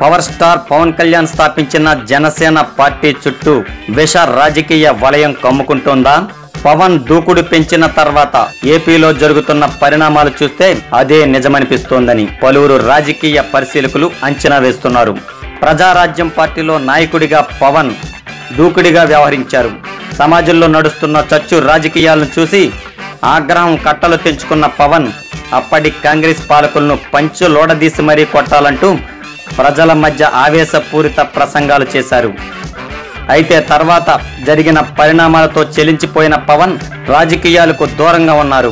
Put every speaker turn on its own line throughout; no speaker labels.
Power star Pawan Kalyan స్థాపించిన Janasena party చుట్టూ విష రాజకీయ వలయం కమ్ముకుంటోందా? పవన్ దూకుడు పెంచిన తర్వాత ఏపీలో జరుగుతున్న పరిణామాలు చూస్తే అదే నిజమనిపిస్తోందని పలువురు రాజకీయ పరిశీలకులు అంచనా వేస్తున్నారు. ప్రజారాజ్యం పార్టీలో నాయకుడిగా పవన్ దూకుడిగా వ్యవహరించారు. సమాజంలో నడుస్తున్న చచ్చు రాజకీయాలను చూసి ఆగ్రహం కట్టలు తెంచుకున్న పవన్ అప్పటి కాంగ్రెస్ పాలకులను పంచు లోడదీసి మరీ కొట్టాలంటూ ప్రజల మధ్య ఆవేశపూరిత ప్రసంగాలు చేశారు. అయితే తర్వాత జరిగిన పరిణామాలతో చెలించిపోయిన పవన్ రాజకీయాలకు దూరంగా ఉన్నారు.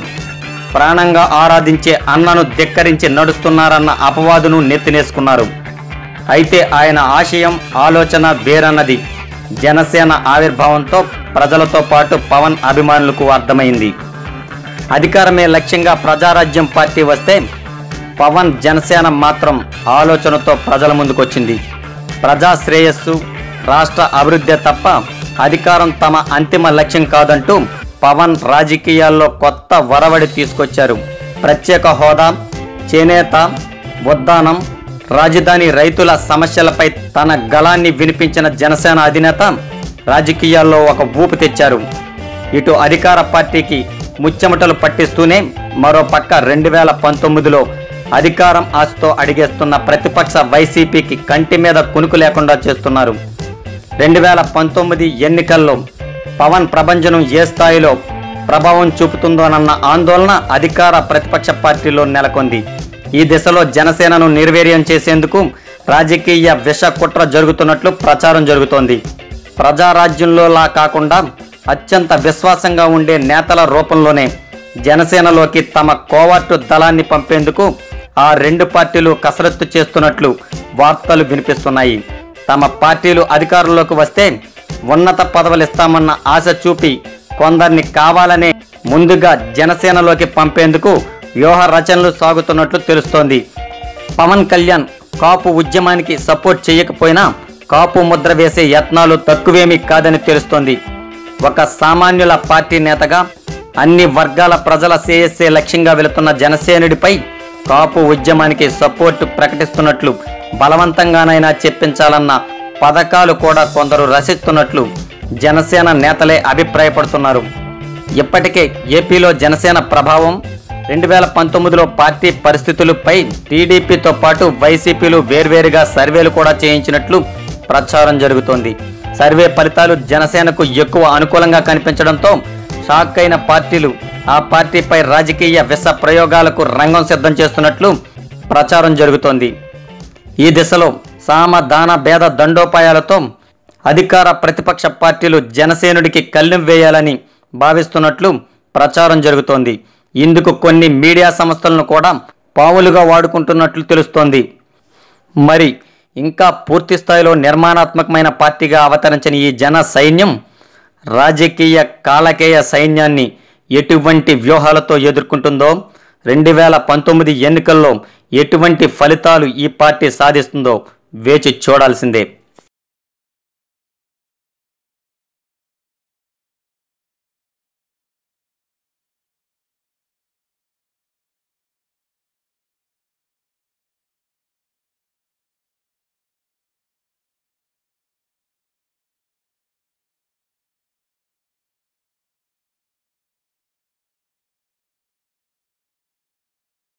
ప్రాణంగా ఆరాధించే అన్నను ధిక్కరించి నడుస్తున్నారన్న అపవాదును నెత్తినేసుకున్నారు. అయితే ఆయన ఆశయం ఆలోచన వేరన్నది. జనసేన ఆవిర్భావంతో ప్రజలతో పాటు పవన్ అభిమానులకు అర్థమైంది. అధికారమే లక్ష్యంగా ప్రజారాజ్యం పార్టీ వస్తే పవన్ జనసేన మాత్రం ఆలోచనతో ప్రజల ముందుకొచ్చింది. ప్రజా శ్రేయస్సు రాష్ట్ర అభివృద్ధి తప్ప అధికారం తమ అంతిమ లక్ష్యం కాదంటూ పవన్ రాజకీయాల్లో కొత్త వరవడి తీసుకొచ్చారు. ప్రత్యేక హోదా చేనేత ఉద్దానం రాజధాని రైతుల సమస్యలపై తన గళాన్ని వినిపించిన జనసేన అధినేత రాజకీయాల్లో ఒక ఊపు తెచ్చారు. ఇటు అధికార పార్టీకి ముచ్చెమటలు పట్టిస్తూనే మరో పక్క రెండు వేల పంతొమ్మిదిలో అధికారం ఆశతో అడిగేస్తున్న ప్రతిపక్ష వైసీపీకి కంటి మీద కునుకు లేకుండా చేస్తున్నారు. రెండు వేల పంతొమ్మిది ఎన్నికల్లో పవన్ ప్రభంజనం ఏ స్థాయిలో ప్రభావం చూపుతుందోనన్న ఆందోళన అధికార ప్రతిపక్ష పార్టీలో నెలకొంది. ఈ దిశలో జనసేనను నిర్వీర్యం చేసేందుకు రాజకీయ విష కుట్ర జరుగుతున్నట్లు ప్రచారం జరుగుతోంది. ప్రజారాజ్యంలోలా కాకుండా అత్యంత విశ్వాసంగా ఉండే నేతల రూపంలోనే జనసేనలోకి తమ కోవర్టు దళాన్ని పంపేందుకు ఆ రెండు పార్టీలు కసరత్తు చేస్తున్నట్లు వార్తలు వినిపిస్తున్నాయి. తమ పార్టీలు అధికారంలోకి వస్తే ఉన్నత పదవులు ఇస్తామన్న ఆశ చూపి కొందరిని కావాలనే ముందుగా జనసేనలోకి పంపేందుకు వ్యూహ రచనలు సాగుతున్నట్లు తెలుస్తోంది. పవన్ కళ్యాణ్ కాపు ఉద్యమానికి సపోర్ట్ చేయకపోయినా కాపు ముద్ర వేసే యత్నాలు తక్కువేమీ కాదని తెలుస్తోంది. ఒక సామాన్యుల పార్టీ నేతగా అన్ని వర్గాల ప్రజల శ్రేయస్సే లక్ష్యంగా వెళుతున్న జనసేనుడిపై కాపు ఉద్యమానికి సపోర్టు ప్రకటిస్తున్నట్లు బలవంతంగానైనా చెప్పించాలన్న పథకాలు కూడా కొందరు రచిస్తున్నట్లు జనసేన నేతలే అభిప్రాయపడుతున్నారు. ఇప్పటికే ఏపీలో జనసేన ప్రభావం రెండు వేల పంతొమ్మిదిలో పార్టీ పరిస్థితులపై టీడీపీతో పాటు వైసీపీలు వేర్వేరుగా సర్వేలు కూడా చేయించినట్లు ప్రచారం జరుగుతోంది. సర్వే ఫలితాలు జనసేనకు ఎక్కువ అనుకూలంగా కనిపించడంతో షాక్ అయిన పార్టీలు ఆ పార్టీపై రాజకీయ విష ప్రయోగాలకు రంగం సిద్ధం చేస్తున్నట్లు ప్రచారం జరుగుతోంది. ఈ దిశలో సామ దాన భేద దండోపాయాలతో అధికార ప్రతిపక్ష పార్టీలు జనసేనుడికి కళ్ళెం వేయాలని భావిస్తున్నట్లు ప్రచారం జరుగుతోంది. ఇందుకు కొన్ని మీడియా సంస్థలను కూడా పావులుగా వాడుకుంటున్నట్లు తెలుస్తోంది. మరి ఇంకా పూర్తి స్థాయిలో నిర్మాణాత్మకమైన పార్టీగా అవతరించిన ఈ జన సైన్యం రాజకీయ కాలకేయ సైన్యాన్ని ఎటువంటి వ్యూహాలతో ఎదుర్కొంటుందో రెండు వేల పంతొమ్మిది ఎన్నికల్లో ఎటువంటి ఫలితాలు ఈ పార్టీ సాధిస్తుందో వేచి చూడాల్సిందే.